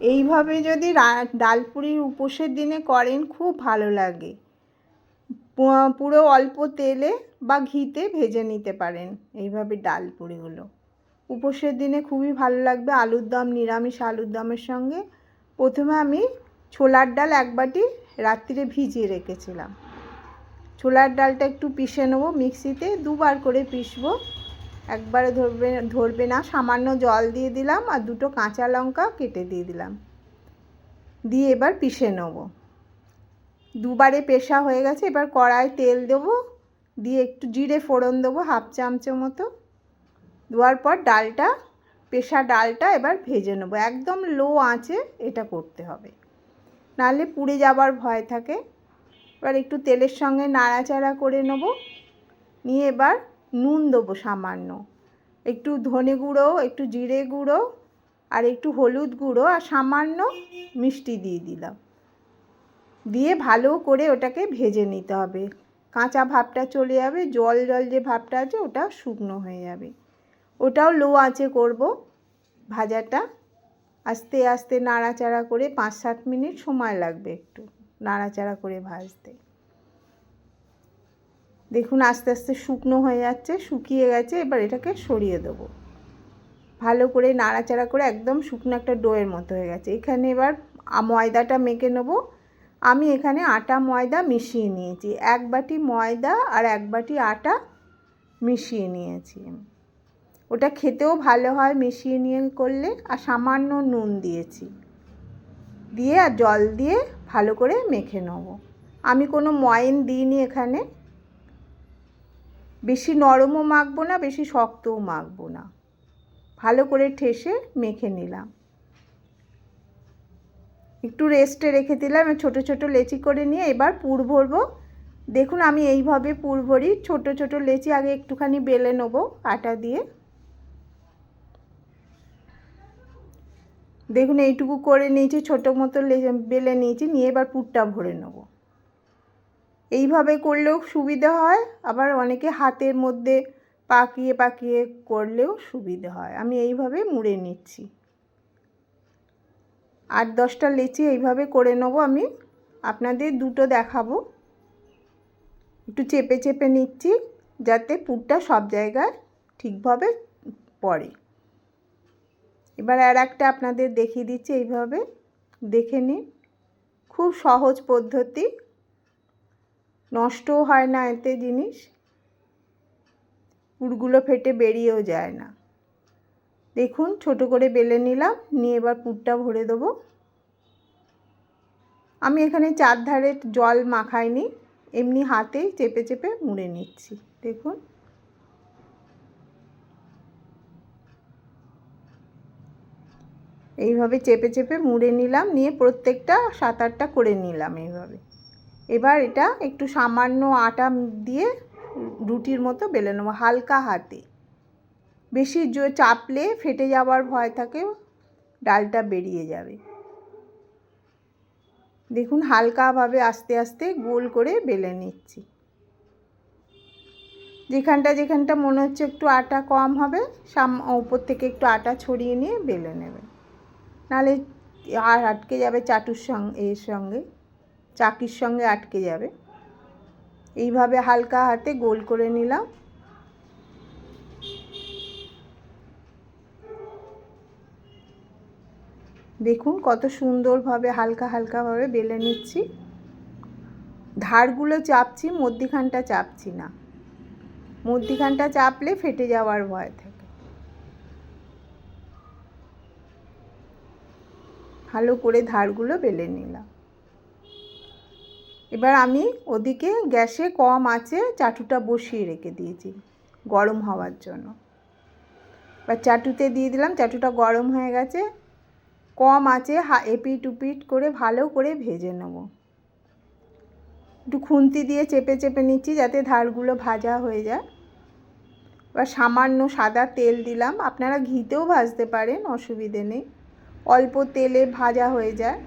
এইভাবে যদি রা- ডালপুরির উপোসের দিনে করেন, খুব ভালো লাগে। পুরো অল্প তেলে বা ঘিতে ভেজে নিতে পারেন এইভাবে ডালপুরিগুলো। উপোসের দিনে খুবই ভালো লাগবে আলুর দম, নিরামিষ আলুর দমের সঙ্গে। প্রথমে আমি ছোলার ডাল এক বাটি রাত্রিরে ভিজিয়ে রেখেছিলাম। ছোলার ডালটা একটু পিষে নেব, মিক্সিতে দুবার করে পিষবো। একবারে ধরবে ধরবে না, সামান্য জল দিয়ে দিলাম আর দুটো কাঁচা লঙ্কা কেটে দিয়ে দিলাম। দিয়ে এবার পিষে নেব। দুবারে পেশা হয়ে গেছে, এবার কড়াই তেল দেবো, দিয়ে একটু জিরে ফোড়ন দেবো, হাফ চামচের মতো। দেওয়ার পর ডালটা, পেশা ডালটা এবার ভেজে নেব। একদম লো আঁচে এটা করতে হবে। নাহলে পুড়ে যাবার ভয় থাকে। এবার একটু তেলের সঙ্গে নাড়াচাড়া করে নেব। নিয়ে এবার নুন দেবো সামান্য। একটু ধনে গুঁড়ো, একটু জিরে গুঁড়ো আর একটু হলুদ গুঁড়ো আর সামান্য মিষ্টি দিয়ে দিলাম। দিয়ে ভালো করে ওটাকে ভেজে নিতে হবে। কাঁচা ভাবটা চলে যাবে, জল জল যে ভাবটা আছে ওটা শুকনো হয়ে যাবে। ওটাও লো আঁচে করব। ভাজাটা আস্তে আস্তে নাড়াচাড়া করে পাঁচ সাত মিনিট সময় লাগবে একটু নাড়াচাড়া করে ভাজতে। দেখুন আস্তে আস্তে শুকনো হয়ে যাচ্ছে, শুকিয়ে গেছে, এবার এটাকে সরিয়ে দেবো। ভালো করে নাড়াচাড়া করে একদম শুকনো একটা ডোয়ের মতো হয়ে গেছে। এখানে এবার ময়দাটা মেখে নেব। আমি এখানে আটা, ময়দা মিশিয়ে নিয়েছি। এক বাটি ময়দা আর এক বাটি আটা মিশিয়ে নিয়েছি। ওটা খেতেও ভালো হয় মিশিয়ে নিয়ে করলে। আর সামান্য নুন দিয়েছি। দিয়ে আর জল দিয়ে ভালো করে মেখে নেব। আমি কোনো ময়ন দিইনি এখানে। বেশি নরমও মাখবো না, বেশি শক্তও মাখবো না। ভালো করে ঠেসে মেখে নিলাম। একটু রেস্টে রেখে দিলাম ছোট ছোট লেচি করে নিয়ে এবার পুর ভরবো। দেখুন আমি এইভাবে পুর ভরি, ছোট ছোট লেচি আগে একটুখানি বেলে নেব আটা দিয়ে। দেখুন এইটুকু করে নিয়েছি, ছোটো মতো বেলে নিয়েছি, নিয়ে এবার পুরটা ভরে নেব। এইভাবে করলেও সুবিধা হয়, আবার অনেকে হাতের মধ্যে পাকিয়ে পাকিয়ে করলেও সুবিধা হয়। আমি এইভাবে মুড়ে নিচ্ছি। আট দশটা লেচি এইভাবে করে নেব আমি। আপনাদের দুটো দেখাবো। একটু চেপে চেপে নিচ্ছি যাতে পুরটা সব জায়গায় ঠিকভাবে পড়ে। এবার আর একটা আপনাদের দেখিয়ে দিচ্ছি এইভাবে। দেখে নিন। খুব সহজ পদ্ধতি। নষ্টও হয় না এতে জিনিস। পুরগুলো ফেটে বেরিয়েও যায় না। দেখুন, ছোট করে বেলে নিলাম, নিয়ে এবার পুরটা ভরে দেবো। আমি এখানে চারধারে জল মাখাইনি, এমনি হাতেই চেপে চেপে মুড়ে নিচ্ছি। দেখুন। এইভাবে চেপে চেপে মুড়ে নিলাম, নিয়ে প্রত্যেকটা সাত আটটা করে নিলাম এইভাবে। এবার এটা একটু সামান্য আটা দিয়ে রুটির মতো বেলে নেব, হালকা হাতে। বেশি জো চাপলে ফেটে যাওয়ার ভয় থাকে, ডালটা বেরিয়ে যাবে। দেখুন হালকাভাবে আস্তে আস্তে গোল করে বেলে নিচ্ছি। যেখানটা যেখানটা মনে হচ্ছে একটু আটা কম হবে, সাম উপর থেকে একটু আটা ছড়িয়ে নিয়ে বেলে নেবেন। নাহলে আর আটকে যাবে চাটুর সঙ্গে এর সঙ্গে। চাকির সঙ্গে আটকে যাবে। এইভাবে হালকা হাতে গোল করে নিলাম। দেখুন কত সুন্দরভাবে হালকা হালকাভাবে বেলে নিচ্ছি। ধারগুলো চাপছি, মধ্যিখানটা চাপছি না। মধ্যিখানটা চাপলে ফেটে যাওয়ার ভয় থাকে। ভালো করে ধারগুলো বেলে নিলাম। এবার আমি ওদিকে গ্যাসে কম আছে চাটুটা বসিয়ে রেখে দিয়েছি গরম হওয়ার জন্য। এবার চাটুতে দিয়ে দিলাম, চাটুটা গরম হয়ে গেছে। কম আছে, হা, এপিট উপিট করে ভালো করে ভেজে নেব। একটু খুন্তি দিয়ে চেপে চেপে নিচ্ছি যাতে ধারগুলো ভাজা হয়ে যায়। এবার সামান্য সাদা তেল দিলাম। আপনারা ঘিতেও ভাজতে পারেন, অসুবিধে নেই। অল্প তেলে ভাজা হয়ে যায়।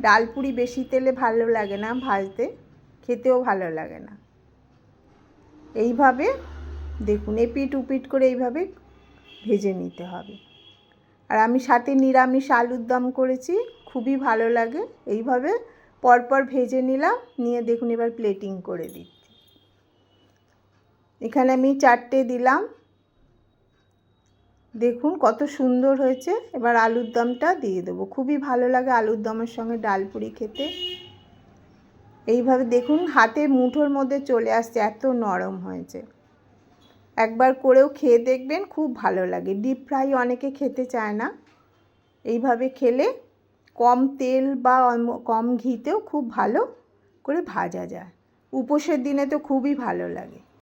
ডালপুরি বেশি তেলে ভালো লাগে না, ভাজতে খেতেও ভালো লাগে না। এইভাবে দেখুন, এপিট উপিট করে এইভাবে ভেজে নিতে হবে। আর আমি সাথে নিরামিষ আলুর দম করেছি, খুবই ভালো লাগে। এইভাবে পরপর ভেজে নিলাম, নিয়ে দেখুন এবার প্লেটিং করে দিচ্ছি। এখানে আমি চারটে দিলাম। দেখুন কত সুন্দর হয়েছে। এবার আলুর দমটা দিয়ে দেবো। খুবই ভালো লাগে আলুর দমের সঙ্গে ডাল পুরি খেতে। এইভাবে দেখুন হাতে মুঠোর মধ্যে চলে আসছে, এত নরম হয়েছে। একবার করেও খেয়ে দেখবেন, খুব ভালো লাগে। ডিপ ফ্রাই অনেকে খেতে চায় না। এইভাবে খেলে কম তেল বা কম ঘিতেও খুব ভালো করে ভাজা যায়। উপোসের দিনে তো খুবই ভালো লাগে।